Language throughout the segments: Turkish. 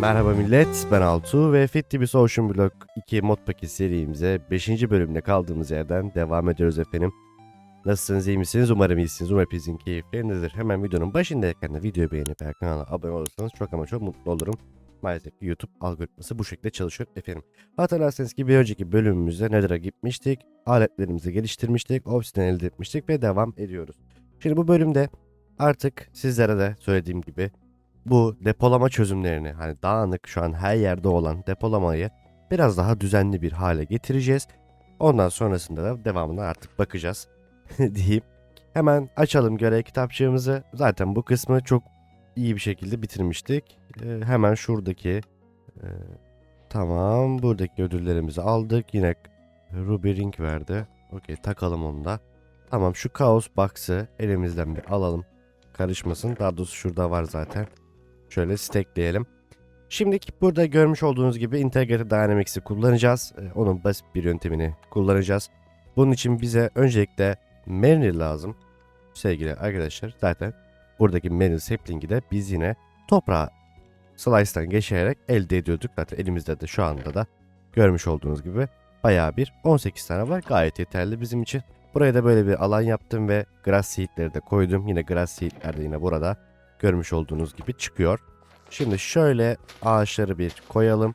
Merhaba millet, ben Altu ve Fit Tibis Ocean Block 2 mod paket serimize 5. bölümde kaldığımız yerden devam ediyoruz efendim. Nasılsınız, iyi misiniz? Umarım iyisiniz. Umarım hepinizin keyiflerindedir. Hemen videonun başındayken de videoyu beğenip eğer kanala abone olursanız çok ama çok mutlu olurum. Maalesef YouTube algoritması bu şekilde çalışıyor efendim. Hatırlarsanız ki bir önceki bölümümüzde Nether'a gitmiştik. Aletlerimizi geliştirmiştik. Obsidian elde etmiştik ve devam ediyoruz. Şimdi bu bölümde artık sizlere de söylediğim gibi bu depolama çözümlerini hani dağınık şu an her yerde olan depolamayı biraz daha düzenli bir hale getireceğiz. Ondan sonrasında da devamına artık bakacağız diyeyim. Hemen açalım görev kitapçığımızı. Zaten bu kısmı çok iyi bir şekilde bitirmiştik. Ee, hemen şuradaki e, tamam buradaki ödüllerimizi aldık. Yine Ruby Ring verdi. Okey takalım onu da. Tamam şu Chaos Box'ı elimizden bir alalım. Karışmasın. Daha doğrusu şurada var zaten. Şöyle stackleyelim. Şimdiki burada görmüş olduğunuz gibi Integrated Dynamics'i kullanacağız. Ee, Onun basit bir yöntemini kullanacağız. Bunun için bize öncelikle Mariner lazım. Sevgili arkadaşlar zaten buradaki Mariner sapling'i de biz yine toprağa slice'tan geçirerek elde ediyorduk. Zaten elimizde de şu anda da görmüş olduğunuz gibi bayağı bir 18 tane var. Gayet yeterli bizim için. Buraya da böyle bir alan yaptım ve grass seed'leri de koydum. Yine grass seed'ler de yine burada görmüş olduğunuz gibi çıkıyor. Şimdi şöyle ağaçları bir koyalım.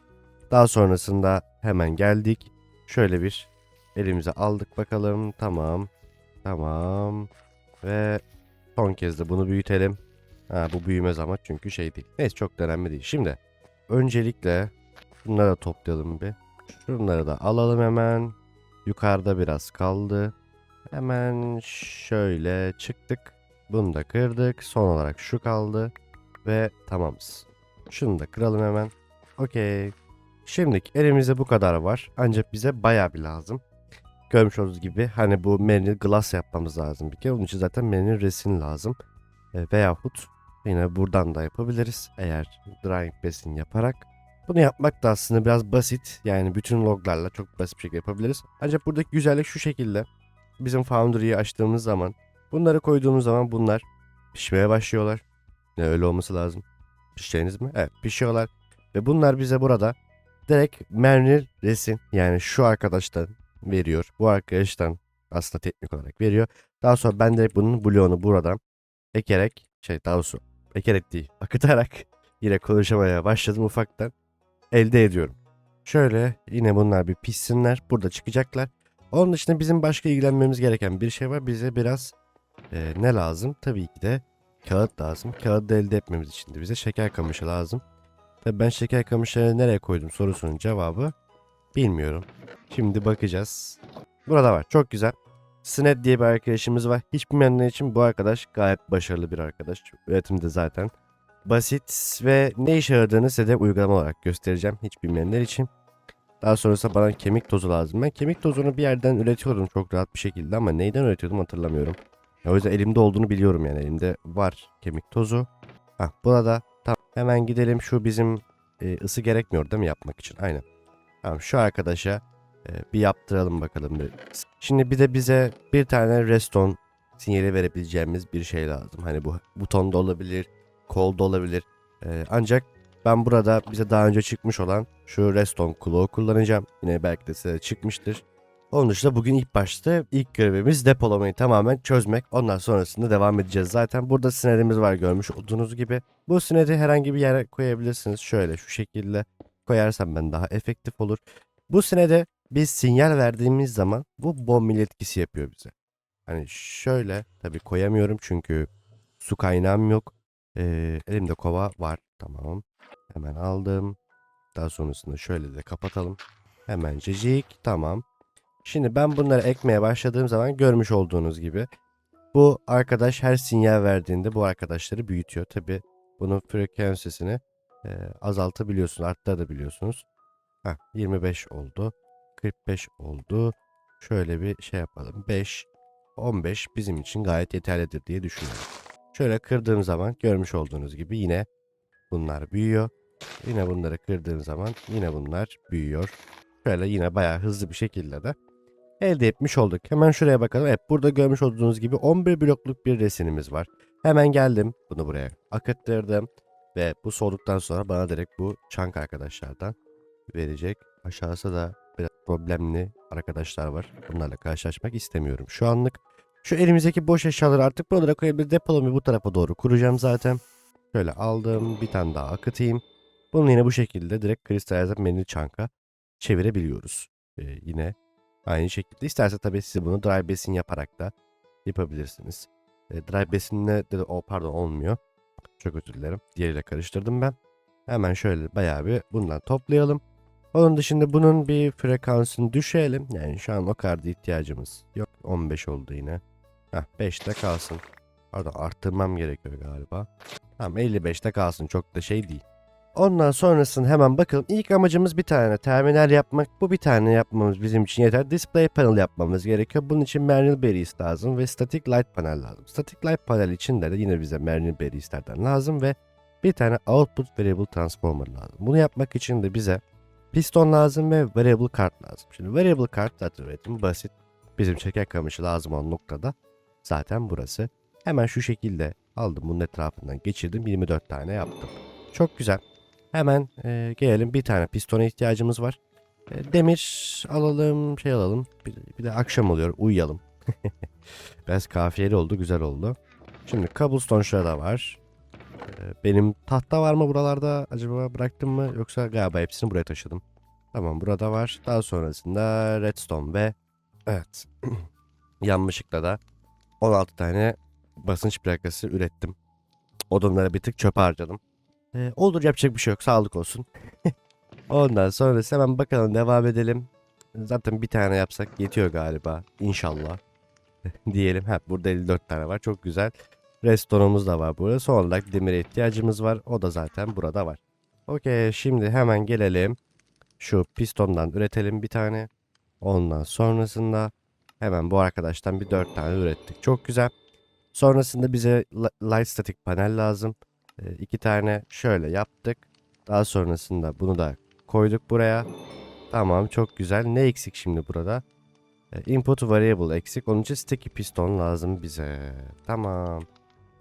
Daha sonrasında hemen geldik. Şöyle bir elimize aldık bakalım. Tamam. Tamam. Ve son kez de bunu büyütelim. Ha, bu büyümez ama çünkü şey değil. Neyse çok da önemli değil. Şimdi öncelikle bunları da toplayalım bir. Şunları da alalım hemen. Yukarıda biraz kaldı. Hemen şöyle çıktık. Bunu da kırdık. Son olarak şu kaldı. Ve tamamız. Şunu da kıralım hemen. Okey. Şimdilik elimizde bu kadar var. Ancak bize bayağı bir lazım. Görmüş olduğunuz gibi hani bu menü glass yapmamız lazım bir kere. Onun için zaten menü resin lazım. E, veyahut yine buradan da yapabiliriz. Eğer drying besin yaparak. Bunu yapmak da aslında biraz basit. Yani bütün loglarla çok basit bir şekilde yapabiliriz. Ancak buradaki güzellik şu şekilde. Bizim Foundry'yi açtığımız zaman bunları koyduğumuz zaman bunlar pişmeye başlıyorlar. Ne öyle olması lazım. Pişeceğiniz mi? Evet pişiyorlar. Ve bunlar bize burada direkt Mernil resin yani şu arkadaştan veriyor. Bu arkadaştan aslında teknik olarak veriyor. Daha sonra ben direkt bunun bloğunu buradan ekerek şey daha doğrusu ekerek değil akıtarak yine konuşamaya başladım ufaktan elde ediyorum. Şöyle yine bunlar bir pişsinler. Burada çıkacaklar. Onun dışında bizim başka ilgilenmemiz gereken bir şey var. Bize biraz e, ne lazım? Tabii ki de kağıt lazım. Kağıdı elde etmemiz için de bize şeker kamışı lazım. Tabii ben şeker kamışlarını nereye koydum sorusunun cevabı bilmiyorum. Şimdi bakacağız. Burada var. Çok güzel. Sned diye bir arkadaşımız var. Hiç bilmeyenler için bu arkadaş gayet başarılı bir arkadaş. Üretimde zaten basit ve ne işe yaradığını size de uygulama olarak göstereceğim. Hiç bilmeyenler için. Daha sonrasında bana kemik tozu lazım. Ben kemik tozunu bir yerden üretiyordum çok rahat bir şekilde ama neyden üretiyordum hatırlamıyorum. Ya o yüzden elimde olduğunu biliyorum yani elimde var kemik tozu. Hah burada tamam hemen gidelim şu bizim e, ısı gerekmiyor değil mi yapmak için aynen. Tamam şu arkadaşa e, bir yaptıralım bakalım. Şimdi bir de bize bir tane reston sinyali verebileceğimiz bir şey lazım. Hani bu buton da olabilir, kol da olabilir. E, ancak ben burada bize daha önce çıkmış olan şu Reston Claw kullanacağım. Yine belki de size çıkmıştır. Onun dışında bugün ilk başta ilk görevimiz depolamayı tamamen çözmek. Ondan sonrasında devam edeceğiz. Zaten burada sinedimiz var görmüş olduğunuz gibi. Bu sinedi herhangi bir yere koyabilirsiniz. Şöyle şu şekilde koyarsam ben daha efektif olur. Bu sinede biz sinyal verdiğimiz zaman bu bombil etkisi yapıyor bize. Hani şöyle tabii koyamıyorum çünkü su kaynağım yok. Ee, elimde kova var. Tamam. Hemen aldım. Daha sonrasında şöyle de kapatalım. Hemen cecik. Tamam. Şimdi ben bunları ekmeye başladığım zaman görmüş olduğunuz gibi bu arkadaş her sinyal verdiğinde bu arkadaşları büyütüyor. Tabi bunun frekansisini e, azaltabiliyorsunuz, arttırabiliyorsunuz. Heh, 25 oldu. 45 oldu. Şöyle bir şey yapalım. 5, 15 bizim için gayet yeterlidir diye düşünüyorum. Şöyle kırdığım zaman görmüş olduğunuz gibi yine bunlar büyüyor. Yine bunları kırdığım zaman yine bunlar büyüyor. Şöyle yine bayağı hızlı bir şekilde de elde etmiş olduk. Hemen şuraya bakalım. Evet burada görmüş olduğunuz gibi 11 blokluk bir resimimiz var. Hemen geldim. Bunu buraya akıttırdım. Ve bu soğuduktan sonra bana direkt bu çank arkadaşlardan verecek. Aşağısı da biraz problemli arkadaşlar var. Bunlarla karşılaşmak istemiyorum. Şu anlık şu elimizdeki boş eşyaları artık buralara koyabilir. Depolamayı bu tarafa doğru kuracağım zaten. Şöyle aldım. Bir tane daha akıtayım. Bunu yine bu şekilde direkt kristalize menü çanka çevirebiliyoruz. Ee, yine aynı şekilde. İsterse tabii siz bunu dry basin yaparak da yapabilirsiniz. E, dry basinle de o pardon olmuyor. Çok özür dilerim. Diğeriyle karıştırdım ben. Hemen şöyle bayağı bir bundan toplayalım. Onun dışında bunun bir frekansını düşürelim. Yani şu an o kadar da ihtiyacımız yok. 15 oldu yine. Heh 5'te kalsın. Pardon arttırmam gerekiyor galiba. Tamam 55'te kalsın çok da şey değil. Ondan sonrasını hemen bakalım. İlk amacımız bir tane terminal yapmak. Bu bir tane yapmamız bizim için yeter. Display panel yapmamız gerekiyor. Bunun için Merlin Berries lazım ve Static Light panel lazım. Static Light panel için de yine bize Merlin Berries'lerden lazım ve bir tane Output Variable Transformer lazım. Bunu yapmak için de bize piston lazım ve Variable Card lazım. Şimdi Variable Card zaten üretim basit. Bizim çeker kamışı lazım olan noktada zaten burası. Hemen şu şekilde aldım bunun etrafından geçirdim 24 tane yaptım. Çok güzel. Hemen e, gelelim bir tane pistona ihtiyacımız var. E, demir alalım şey alalım. Bir, bir de akşam oluyor uyuyalım. Biraz kafiyeli oldu güzel oldu. Şimdi cobblestone şurada var. E, benim tahta var mı buralarda acaba bıraktım mı yoksa galiba hepsini buraya taşıdım. Tamam burada var. Daha sonrasında redstone ve evet yanlışlıkla da 16 tane basınç plakası ürettim. Odunları bir tık çöpe harcadım. Ee, olur yapacak bir şey yok. Sağlık olsun. Ondan sonrası hemen bakalım devam edelim. Zaten bir tane yapsak yetiyor galiba. İnşallah. Diyelim. Ha, burada 54 tane var. Çok güzel. Restoranımız da var burada. Son olarak demire ihtiyacımız var. O da zaten burada var. Okey şimdi hemen gelelim. Şu pistondan üretelim bir tane. Ondan sonrasında hemen bu arkadaştan bir 4 tane ürettik. Çok güzel. Sonrasında bize li- light static panel lazım. E, iki tane şöyle yaptık. Daha sonrasında bunu da koyduk buraya. Tamam çok güzel. Ne eksik şimdi burada? E, input variable eksik. Onun için sticky piston lazım bize. Tamam.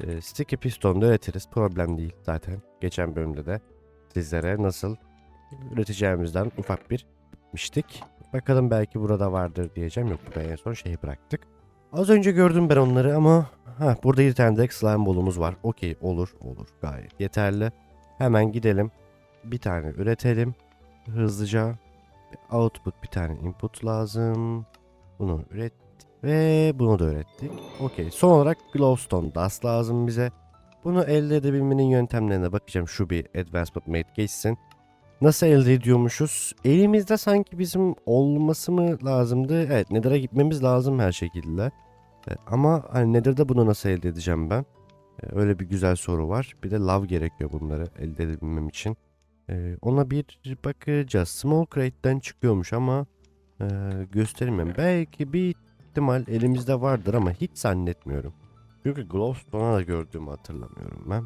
E, sticky piston da üretiriz. Problem değil zaten. Geçen bölümde de sizlere nasıl üreteceğimizden ufak bir gitmiştik. Bakalım belki burada vardır diyeceğim. Yok burada en son şeyi bıraktık. Az önce gördüm ben onları ama ha burada bir tane de slime bolumuz var. Okey olur olur gayet yeterli. Hemen gidelim. Bir tane üretelim. Hızlıca. Output bir tane input lazım. Bunu üret ve bunu da ürettik. Okey. Son olarak glowstone dust lazım bize. Bunu elde edebilmenin yöntemlerine bakacağım. Şu bir advanced made geçsin. Nasıl elde ediyormuşuz? Elimizde sanki bizim olması mı lazımdı? Evet Nether'a gitmemiz lazım her şekilde. E, ama hani Nether'da bunu nasıl elde edeceğim ben? E, öyle bir güzel soru var. Bir de love gerekiyor bunları elde edebilmem için. E, ona bir bakacağız. Small crate'den çıkıyormuş ama e. Belki bir ihtimal elimizde vardır ama hiç zannetmiyorum. Çünkü Glowstone'a da gördüğümü hatırlamıyorum ben.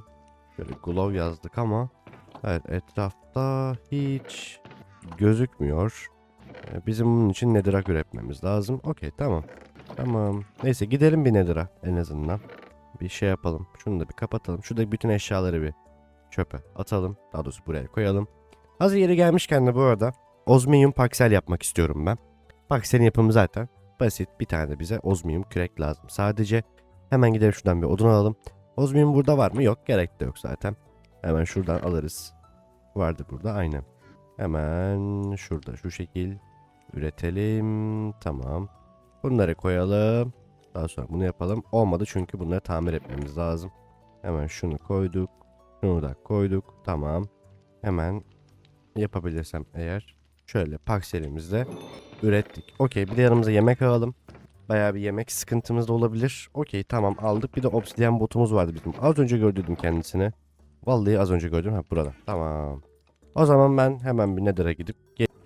Şöyle Glow yazdık ama evet etrafta hiç gözükmüyor. E, Bizim bunun için Nether'a üretmemiz lazım. Okey tamam. Tamam. Neyse gidelim bir Nether'a en azından. Bir şey yapalım. Şunu da bir kapatalım. Şurada bütün eşyaları bir çöpe atalım. Daha doğrusu buraya koyalım. Hazır yeri gelmişken de bu arada Osmium Paksel yapmak istiyorum ben. Paksel'in yapımı zaten basit. Bir tane de bize Osmium kürek lazım. Sadece hemen gidelim şuradan bir odun alalım. Osmium burada var mı? Yok. Gerek de yok zaten. Hemen şuradan alırız. Vardı burada aynen. Hemen şurada şu şekil üretelim. Tamam. Bunları koyalım. Daha sonra bunu yapalım. Olmadı çünkü bunları tamir etmemiz lazım. Hemen şunu koyduk. Şunu da koyduk. Tamam. Hemen yapabilirsem eğer. Şöyle pakselimizde ürettik. Okey bir de yanımıza yemek alalım. Bayağı bir yemek sıkıntımız da olabilir. Okey tamam aldık. Bir de obsidian botumuz vardı bizim. Az önce gördüm kendisini. Vallahi az önce gördüm. Ha burada. Tamam. O zaman ben hemen bir Nether'a gidip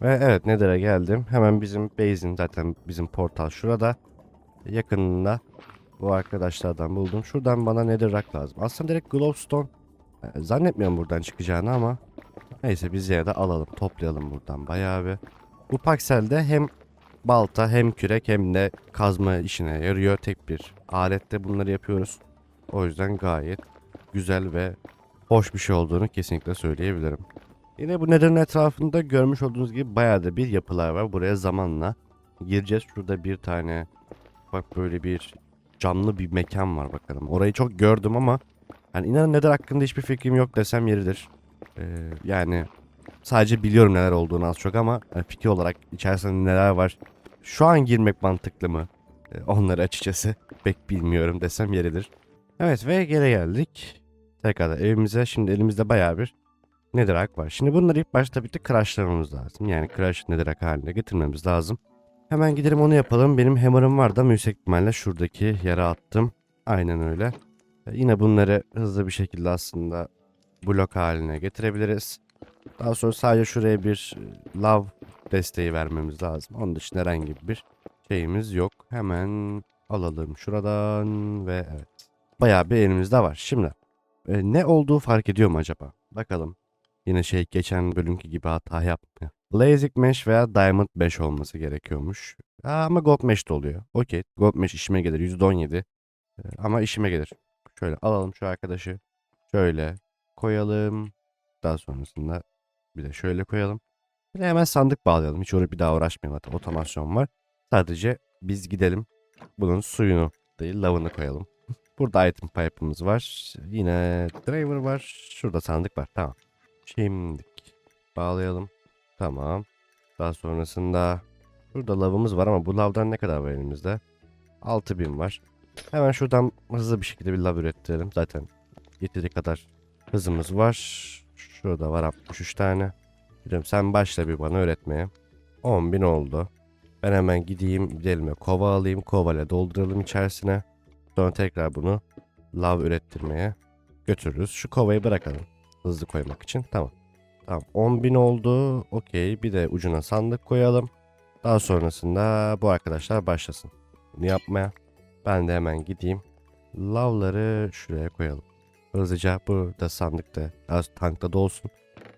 ve evet Nether'a geldim. Hemen bizim base'in zaten bizim portal şurada. Yakınında bu arkadaşlardan buldum. Şuradan bana Netherrack lazım. Aslında direkt Glowstone e, zannetmiyorum buradan çıkacağını ama neyse biz yine de alalım. Toplayalım buradan bayağı bir. Bu pakselde hem balta hem kürek hem de kazma işine yarıyor. Tek bir alette bunları yapıyoruz. O yüzden gayet güzel ve hoş bir şey olduğunu kesinlikle söyleyebilirim. Yine bu nedenin etrafında görmüş olduğunuz gibi bayağı da bir yapılar var. Buraya zamanla gireceğiz. Şurada bir tane bak böyle bir camlı bir mekan var bakalım. Orayı çok gördüm ama yani inanın neden hakkında hiçbir fikrim yok desem yeridir. Ee, yani sadece biliyorum neler olduğunu az çok ama yani fikir olarak içerisinde neler var. Şu an girmek mantıklı mı? Ee, onları açıkçası pek bilmiyorum desem yeridir. Evet ve geri geldik. Tekrar evimize şimdi elimizde bayağı bir netherrack var. Şimdi bunları ilk başta bir tık crushlamamız lazım. Yani crush netherrack haline getirmemiz lazım. Hemen gidelim onu yapalım. Benim hammer'ım vardı ama yüksek ihtimalle şuradaki yere attım. Aynen öyle. E, Yine bunları hızlı bir şekilde aslında blok haline getirebiliriz. Daha sonra sadece şuraya bir e, lav desteği vermemiz lazım. Onun dışında herhangi bir şeyimiz yok. Hemen alalım şuradan ve evet. Bayağı bir elimizde var. Şimdi e, ne olduğu fark ediyor mu acaba? Bakalım. Yine şey geçen bölümki gibi hata yapmıyor. Basic Mesh veya Diamond Mesh olması gerekiyormuş. Aa, ama Gold Mesh de oluyor. Okey. Gold Mesh işime gelir. %17. Ee, ama işime gelir. Şöyle alalım şu arkadaşı. Şöyle koyalım. Daha sonrasında bir de şöyle koyalım. Bir de hemen sandık bağlayalım. Hiç oraya bir daha uğraşmayalım. Zaten otomasyon var. Sadece biz gidelim. Bunun suyunu değil lavını koyalım. Burada item pipe'ımız var. Yine driver var. Şurada sandık var. Tamam. Şimdi bağlayalım. Tamam. Daha sonrasında burada lavımız var ama bu lavdan ne kadar var elimizde? 6000 var. Hemen şuradan hızlı bir şekilde bir lav ürettirelim. Zaten yeteri kadar hızımız var. Şurada var 63 tane. Gidelim sen başla bir bana öğretmeye. 10.000 oldu. Ben hemen gideyim gidelim kova alayım. Kovayla dolduralım içerisine. Sonra tekrar bunu lav ürettirmeye götürürüz. Şu kovayı bırakalım. Hızlı koymak için. Tamam. Tamam 10.000 oldu. Okey bir de ucuna sandık koyalım. Daha sonrasında bu arkadaşlar başlasın. Bunu yapmaya. Ben de hemen gideyim. Lavları şuraya koyalım. Hızlıca burada sandıkta az tankta dolsun.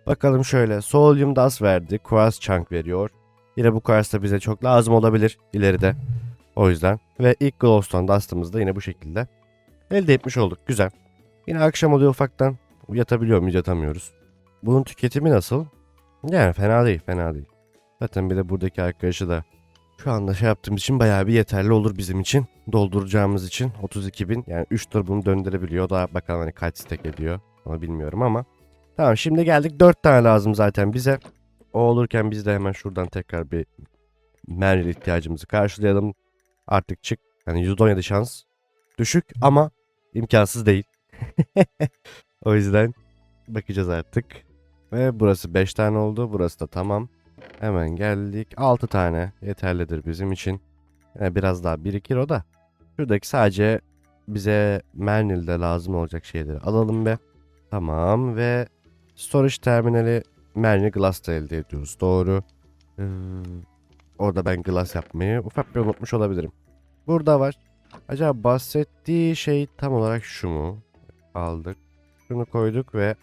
Bakalım şöyle. Solium dust verdi. Quartz chunk veriyor. Yine bu quartz da bize çok lazım olabilir ileride. O yüzden. Ve ilk glowstone dust'ımızı da yine bu şekilde elde etmiş olduk. Güzel. Yine akşam oluyor ufaktan. Yatabiliyor muyuz yatamıyoruz. Bunun tüketimi nasıl? Yani fena değil fena değil. Zaten bir de buradaki arkadaşı da şu anda şey yaptığımız için bayağı bir yeterli olur bizim için. Dolduracağımız için 32 bin yani 3 tur bunu döndürebiliyor. Da bakalım hani kaç stack ediyor. Onu bilmiyorum ama. Tamam şimdi geldik 4 tane lazım zaten bize. O olurken biz de hemen şuradan tekrar bir mermi ihtiyacımızı karşılayalım. Artık çık. Yani %17 şans. Düşük ama imkansız değil. o yüzden bakacağız artık. Ve burası 5 tane oldu. Burası da tamam. Hemen geldik. 6 tane yeterlidir bizim için. Yani biraz daha birikir o da. Şuradaki sadece bize Mernil'de lazım olacak şeyleri alalım be. Tamam ve storage terminali Mernil Glass'ta elde ediyoruz. Doğru. Orada ben glass yapmayı ufak bir unutmuş olabilirim. Burada var. Acaba bahsettiği şey tam olarak şu mu? Aldık. Şunu koyduk ve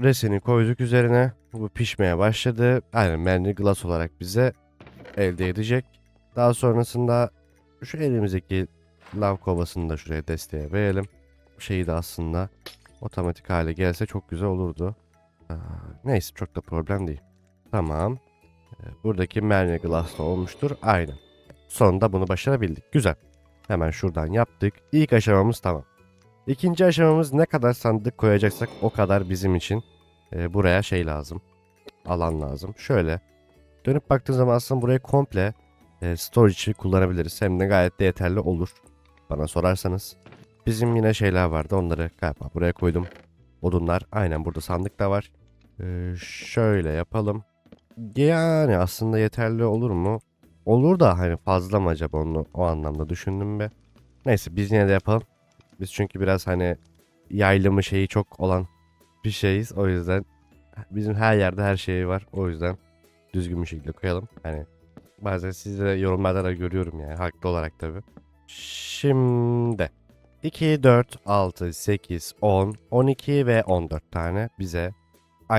resini koyduk üzerine. Bu pişmeye başladı. Aynen Mernil Glass olarak bize elde edecek. Daha sonrasında şu elimizdeki lav kovasını da şuraya desteğe verelim. Şeyi de aslında otomatik hale gelse çok güzel olurdu. Aa, neyse çok da problem değil. Tamam. Buradaki Mernil Glass da olmuştur. Aynen. Sonunda bunu başarabildik. Güzel. Hemen şuradan yaptık. İlk aşamamız tamam. İkinci aşamamız ne kadar sandık koyacaksak o kadar bizim için e, buraya şey lazım. Alan lazım. Şöyle dönüp baktığın zaman aslında burayı komple e, storage için kullanabiliriz. Hem de gayet de yeterli olur. Bana sorarsanız. Bizim yine şeyler vardı. Onları galiba buraya koydum. Odunlar. Aynen burada sandık da var. E, şöyle yapalım. Yani aslında yeterli olur mu? Olur da hani fazla mı acaba onu o anlamda düşündüm be. Neyse biz yine de yapalım. Biz çünkü biraz hani yaylımı şeyi çok olan bir şeyiz. O yüzden bizim her yerde her şey var. O yüzden düzgün bir şekilde koyalım. Hani bazen sizde de yorumlarda da görüyorum yani haklı olarak tabi. Şimdi 2, 4, 6, 8, 10, 12 ve 14 tane bize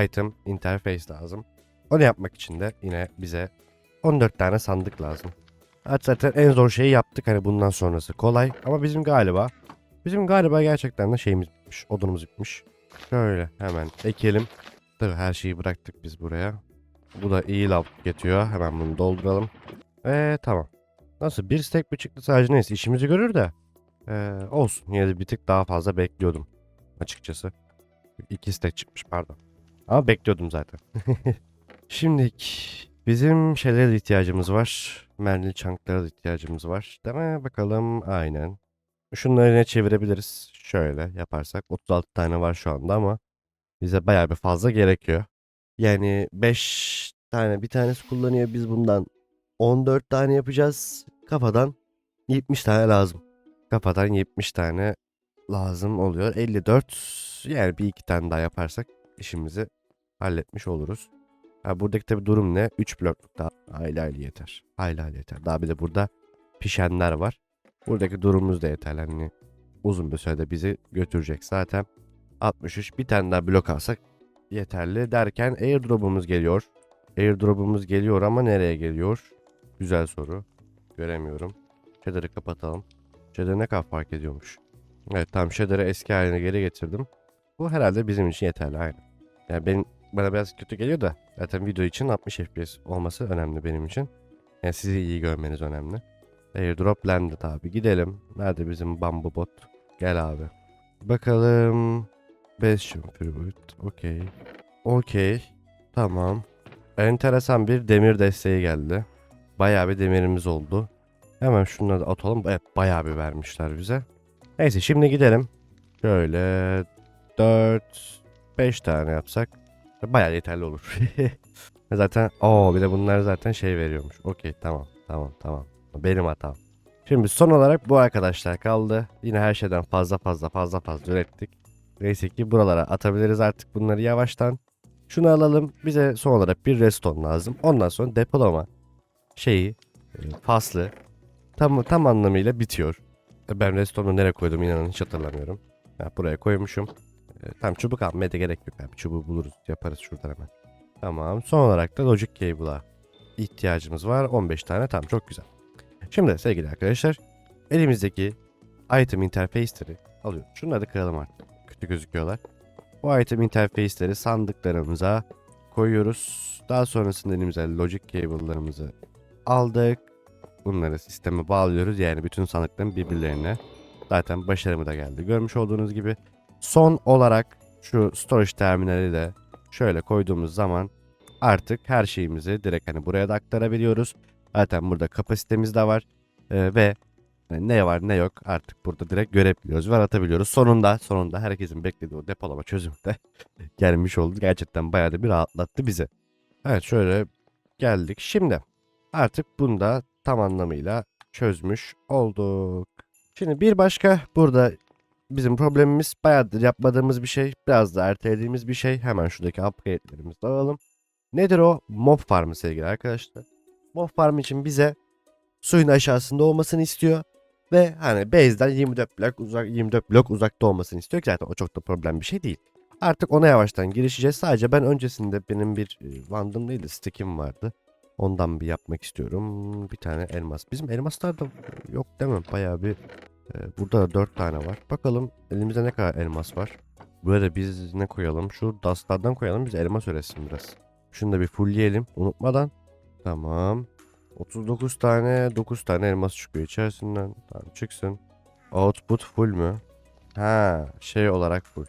item interface lazım. Onu yapmak için de yine bize 14 tane sandık lazım. Evet, zaten en zor şeyi yaptık hani bundan sonrası kolay ama bizim galiba bizim galiba gerçekten de şeyimiz bitmiş odunumuz bitmiş. Şöyle hemen ekelim. Tabii her şeyi bıraktık biz buraya. Bu da iyi lav getiriyor. Hemen bunu dolduralım. Eee tamam. Nasıl bir stack mi çıktı sadece neyse işimizi görür de. Ee, olsun yine bir tık daha fazla bekliyordum. Açıkçası. İki stack çıkmış pardon. Ama bekliyordum zaten. Şimdi bizim şeylere de ihtiyacımız var. Mermili çanklara ihtiyacımız var. Değil mi? Bakalım aynen. Şunları yine çevirebiliriz. Şöyle yaparsak. 36 tane var şu anda ama bize bayağı bir fazla gerekiyor. Yani 5 tane bir tanesi kullanıyor. Biz bundan 14 tane yapacağız. Kafadan 70 tane lazım. Kafadan 70 tane lazım oluyor. 54 yani bir iki tane daha yaparsak işimizi halletmiş oluruz. Ha, buradaki tabi durum ne? 3 blokluk daha hayli hayli yeter. Hayli hayli yeter. Daha bir de burada pişenler var. Buradaki durumumuz da yeterli. Hani uzun bir sürede bizi götürecek. Zaten 63 bir tane daha blok alsak yeterli derken airdrop'umuz geliyor. Airdrop'umuz geliyor ama nereye geliyor? Güzel soru. Göremiyorum. Shader'ı kapatalım. Shader ne kadar fark ediyormuş. Evet tamam Shader'ı eski haline geri getirdim. Bu herhalde bizim için yeterli aynı. Yani benim bana biraz kötü geliyor da zaten video için 60 FPS olması önemli benim için. Yani sizi iyi görmeniz önemli. Airdrop landed abi gidelim. Nerede bizim bambu bot? Gel abi. Bakalım. Bastion Fruit. Okey. Okey. Tamam. Enteresan bir demir desteği geldi. Bayağı bir demirimiz oldu. Hemen şunları da atalım. Bayağı bir vermişler bize. Neyse şimdi gidelim. Şöyle 4 5 tane yapsak bayağı yeterli olur. zaten o bir de bunlar zaten şey veriyormuş. Okey tamam tamam tamam. Benim hatam. Şimdi son olarak bu arkadaşlar kaldı. Yine her şeyden fazla fazla fazla fazla ürettik. Neyse ki buralara atabiliriz artık bunları yavaştan. Şunu alalım. Bize son olarak bir reston lazım. Ondan sonra depolama şeyi e, faslı tam tam anlamıyla bitiyor. E, Ben restoranu nereye koydum inanın hiç hatırlamıyorum. Ha, buraya koymuşum. E, tam çubuk almaya da gerek yok abi. Çubuğu buluruz yaparız şuradan hemen. Tamam. Son olarak da logic cable'a ihtiyacımız var. 15 tane tam çok güzel. Şimdi sevgili arkadaşlar elimizdeki item interface'leri alıyoruz. Şunları da kıralım artık. Kötü gözüküyorlar. Bu item interface'leri sandıklarımıza koyuyoruz. Daha sonrasında elimize logic cable'larımızı aldık. Bunları sisteme bağlıyoruz. Yani bütün sandıkların birbirlerine. Zaten başarımı da geldi. Görmüş olduğunuz gibi. Son olarak şu storage terminali de şöyle koyduğumuz zaman artık her şeyimizi direkt hani buraya da aktarabiliyoruz. Zaten burada kapasitemiz de var. Ee, ve hani ne var ne yok artık burada direkt görebiliyoruz ve atabiliyoruz. Sonunda sonunda herkesin beklediği o depolama çözümü de gelmiş oldu. Gerçekten bayağı da bir rahatlattı bizi. Evet şöyle geldik. Şimdi artık bunu da tam anlamıyla çözmüş olduk. Şimdi bir başka burada bizim problemimiz bayağıdır yapmadığımız bir şey. Biraz da ertelediğimiz bir şey. Hemen şuradaki upgrade'lerimizi de alalım. Nedir o? Mob farmı sevgili arkadaşlar. Mob farm için bize suyun aşağısında olmasını istiyor. Ve hani base'den 24 blok uzak 24 blok uzakta olmasını istiyor ki zaten o çok da problem bir şey değil. Artık ona yavaştan girişeceğiz. Sadece ben öncesinde benim bir e, Wand'ım değil de stick'im vardı. Ondan bir yapmak istiyorum. Bir tane elmas. Bizim elmaslar da yok demem. Bayağı bir burada da 4 tane var. Bakalım elimizde ne kadar elmas var. Burada biz ne koyalım? Şu dustlardan koyalım. Biz elmas üretsin biraz. Şunu da bir fullleyelim unutmadan. Tamam. 39 tane 9 tane elmas çıkıyor içerisinden. Tamam çıksın. Output full mü? Ha şey olarak full.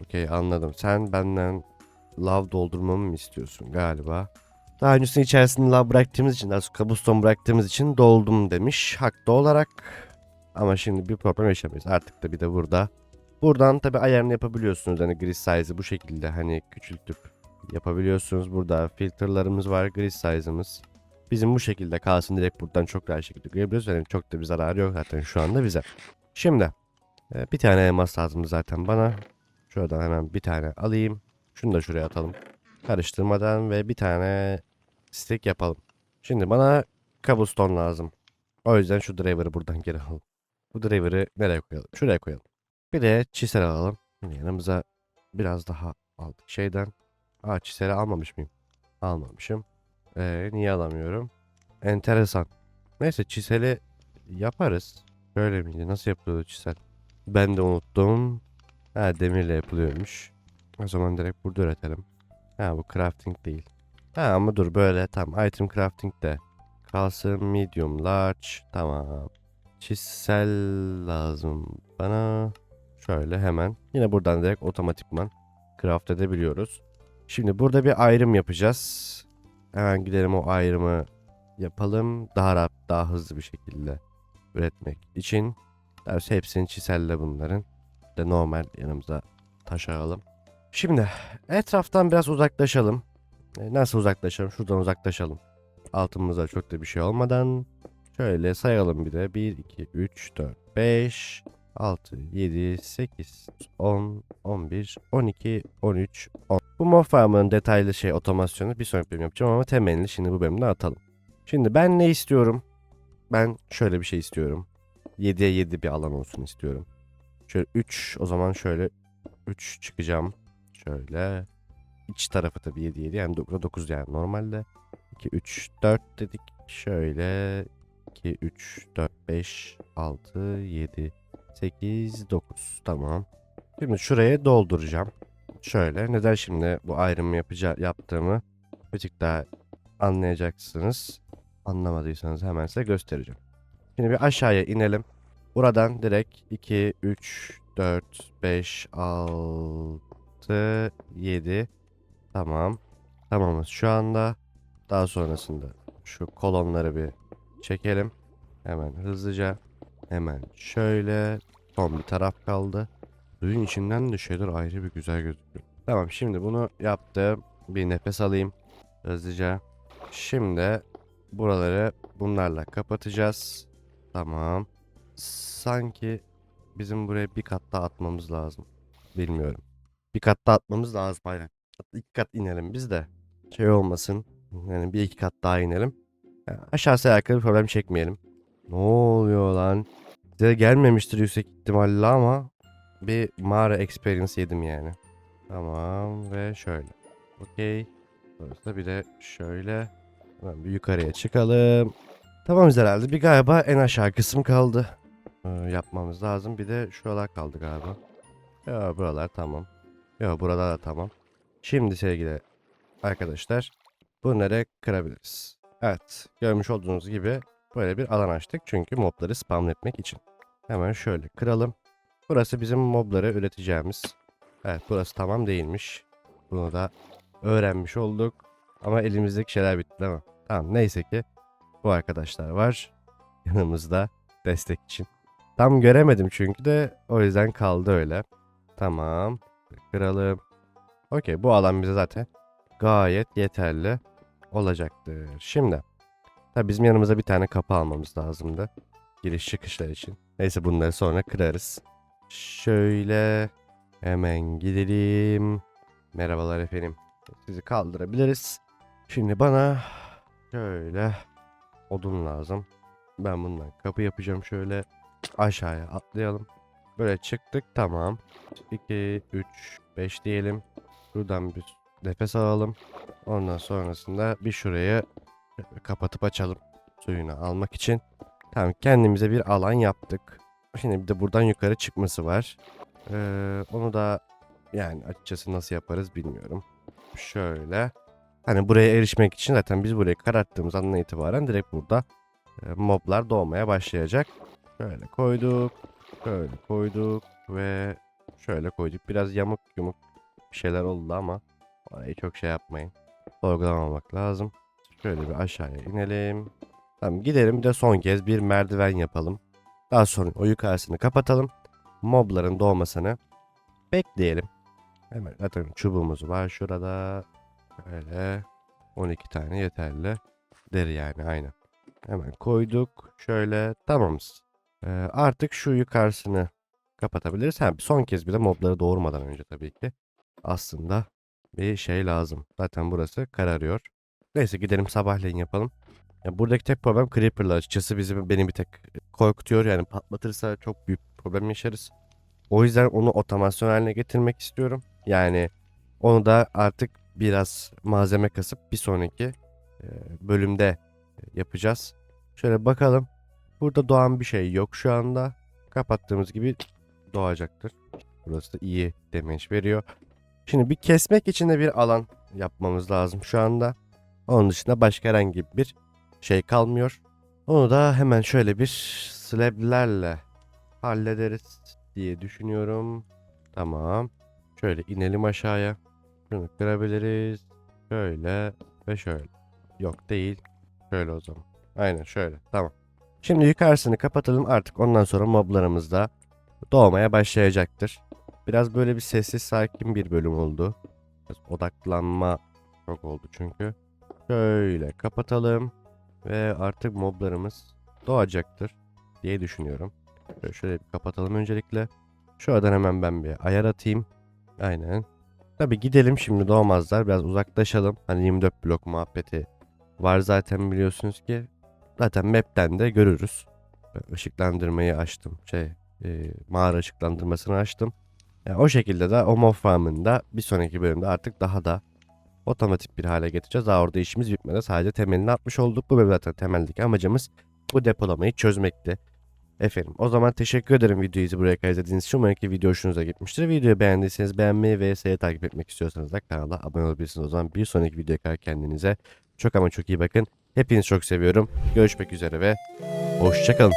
Okey anladım. Sen benden lav doldurmamı mı istiyorsun galiba? Daha öncesinde içerisinde lav bıraktığımız için, daha kabuston bıraktığımız için doldum demiş. Haklı olarak. Ama şimdi bir problem yaşamayız. Artık da bir de burada. Buradan tabi ayarını yapabiliyorsunuz. Hani grid size'ı bu şekilde hani küçültüp yapabiliyorsunuz. Burada filterlarımız var. Grid size'ımız. Bizim bu şekilde kalsın direkt buradan çok rahat şekilde görebiliyoruz. Yani çok da bir zararı yok zaten şu anda bize. Şimdi e, bir tane elmas lazım zaten bana. Şuradan hemen bir tane alayım. Şunu da şuraya atalım. Karıştırmadan ve bir tane stick yapalım. Şimdi bana cobblestone lazım. O yüzden şu driver'ı buradan geri alalım. Bu driver'ı nereye koyalım? Şuraya koyalım. Bir de çisel alalım. Yine yanımıza biraz daha aldık şeyden. Aa çiseli almamış mıyım? Almamışım. Ee, niye alamıyorum? Enteresan. Neyse çiseli yaparız. Böyle miydi? Nasıl yapılıyordu çisel? Ben de unuttum. Ha demirle yapılıyormuş. O zaman direkt burada üretelim. Ha bu crafting değil. Ha ama dur böyle tamam. Item crafting de. Kalsın medium large. Tamam. Çizsel lazım bana. Şöyle hemen. Yine buradan direkt otomatikman craft edebiliyoruz. Şimdi burada bir ayrım yapacağız. Hemen gidelim o ayrımı yapalım. Daha rahat, daha hızlı bir şekilde üretmek için. Doğrusu hepsini çizelle bunların. De normal yanımıza taşıyalım. Şimdi etraftan biraz uzaklaşalım. E, Nasıl uzaklaşalım? Şuradan uzaklaşalım. Altımızda çok da bir şey olmadan. Şöyle sayalım bir de. 1, 2, 3, 4, 5, 6, 7, 8, 10, 11, 12, 13, 10. Bu mob farm'ın detaylı şey otomasyonu bir sonraki bölüm yapacağım ama temelini şimdi bu bölümde atalım. Şimdi ben ne istiyorum? Ben şöyle bir şey istiyorum. 7'ye 7 bir alan olsun istiyorum. Şöyle 3 o zaman şöyle 3 çıkacağım. Şöyle iç tarafı tabii 7 7 yani 9 yani normalde. 2 3 4 dedik. Şöyle 2 3 4 5 6 7 8 9 tamam. Şimdi şuraya dolduracağım. Şöyle neden şimdi bu ayrımı yapacağı yaptığımı bir tık daha anlayacaksınız. Anlamadıysanız hemen size göstereceğim. Şimdi bir aşağıya inelim. Buradan direkt 2, 3, 4, 5, 6, 7. Tamam. Tamamız şu anda. Daha sonrasında şu kolonları bir çekelim. Hemen hızlıca. Hemen şöyle. Son bir taraf kaldı. Suyun içinden de şeyler ayrı bir güzel gözüküyor. Tamam şimdi bunu yaptım. Bir nefes alayım. Hızlıca. Şimdi buraları bunlarla kapatacağız. Tamam. Sanki bizim buraya bir kat daha atmamız lazım. Bilmiyorum. Bir kat daha atmamız lazım aynen. İki kat inelim biz de. Şey olmasın. Yani bir iki kat daha inelim. Yani aşağısı alakalı problem çekmeyelim. Ne oluyor lan? Size gelmemiştir yüksek ihtimalle ama bir mağara experience yedim yani. Tamam ve şöyle. Okey. Sonrasında bir de şöyle. Hemen bir yukarıya çıkalım. Tamamız herhalde. Bir galiba en aşağı kısım kaldı. Ee, yapmamız lazım. Bir de şuralar kaldı galiba. Ya buralar tamam. Ya buralar da tamam. Şimdi sevgili arkadaşlar bunları kırabiliriz. Evet görmüş olduğunuz gibi böyle bir alan açtık. Çünkü mobları spam etmek için. Hemen şöyle kıralım. Burası bizim mobları üreteceğimiz. Evet burası tamam değilmiş. Bunu da öğrenmiş olduk. Ama elimizdeki şeyler bitti değil mi? Tamam neyse ki bu arkadaşlar var. Yanımızda destek için. Tam göremedim çünkü de o yüzden kaldı öyle. Tamam. Kıralım. Okey bu alan bize zaten gayet yeterli olacaktır. Şimdi. Tabii bizim yanımıza bir tane kapı almamız lazımdı. Giriş çıkışlar için. Neyse bunları sonra kırarız. Şöyle hemen gidelim. Merhabalar efendim. Sizi kaldırabiliriz. Şimdi bana şöyle odun lazım. Ben bundan kapı yapacağım şöyle. Aşağıya atlayalım. Böyle çıktık tamam. 2, 3, 5 diyelim. Buradan bir nefes alalım. Ondan sonrasında bir şurayı kapatıp açalım. Suyunu almak için. Tamam kendimize bir alan yaptık. Şimdi bir de buradan yukarı çıkması var. Ee, onu da yani açıkçası nasıl yaparız bilmiyorum. Şöyle. Hani buraya erişmek için zaten biz burayı kararttığımız andan itibaren direkt burada e, moblar doğmaya başlayacak. Şöyle koyduk. Şöyle koyduk ve şöyle koyduk. Biraz yamuk yumuk bir şeyler oldu ama orayı çok şey yapmayın. Sorgulamamak lazım. Şöyle bir aşağıya inelim. Tamam gidelim de son kez bir merdiven yapalım. Daha sonra o yukarısını kapatalım. Mobların doğmasını bekleyelim. Hemen zaten çubuğumuz var şurada. Böyle 12 tane yeterli. Deri yani aynen. Hemen koyduk. Şöyle tamamız. Ee, artık şu yukarısını kapatabiliriz. Ha, son kez bir de mobları doğurmadan önce tabii ki. Aslında bir şey lazım. Zaten burası kararıyor. Neyse gidelim sabahleyin yapalım. Ya buradaki tek problem Creeper'lar açıkçası bizi beni bir tek korkutuyor. Yani patlatırsa çok büyük problem yaşarız. O yüzden onu otomasyon haline getirmek istiyorum. Yani onu da artık biraz malzeme kasıp bir sonraki bölümde yapacağız. Şöyle bakalım. Burada doğan bir şey yok şu anda. Kapattığımız gibi doğacaktır. Burası da iyi damage veriyor. Şimdi bir kesmek için de bir alan yapmamız lazım şu anda. Onun dışında başka herhangi bir şey kalmıyor. Onu da hemen şöyle bir slablerle hallederiz diye düşünüyorum. Tamam. Şöyle inelim aşağıya. Şunu kırabiliriz. Şöyle ve şöyle. Yok değil. Şöyle o zaman. Aynen şöyle. Tamam. Şimdi yukarısını kapatalım. Artık ondan sonra moblarımız da doğmaya başlayacaktır. Biraz böyle bir sessiz sakin bir bölüm oldu. Biraz odaklanma çok oldu çünkü. Şöyle kapatalım. Ve artık moblarımız doğacaktır diye düşünüyorum. Şöyle, şöyle bir kapatalım öncelikle. Şuradan hemen ben bir ayar atayım. Aynen. Tabi gidelim şimdi doğmazlar. Biraz uzaklaşalım. Hani 24 blok muhabbeti var zaten biliyorsunuz ki. Zaten map'ten de görürüz. Işıklandırmayı açtım. Şey e, mağara ışıklandırmasını açtım. Yani o şekilde de o mob farmını bir sonraki bölümde artık daha da otomatik bir hale getireceğiz. Daha orada işimiz bitmedi. Sadece temelini atmış olduk. Bu bölüm zaten temeldeki amacımız bu depolamayı çözmekti. Efendim o zaman teşekkür ederim videoyu buraya kadar izlediğiniz için. Umarım ki video hoşunuza gitmiştir. Videoyu beğendiyseniz beğenmeyi ve seri takip etmek istiyorsanız da kanala abone olabilirsiniz. O zaman bir sonraki videoya kadar kendinize çok ama çok iyi bakın. Hepinizi çok seviyorum. Görüşmek üzere ve hoşçakalın.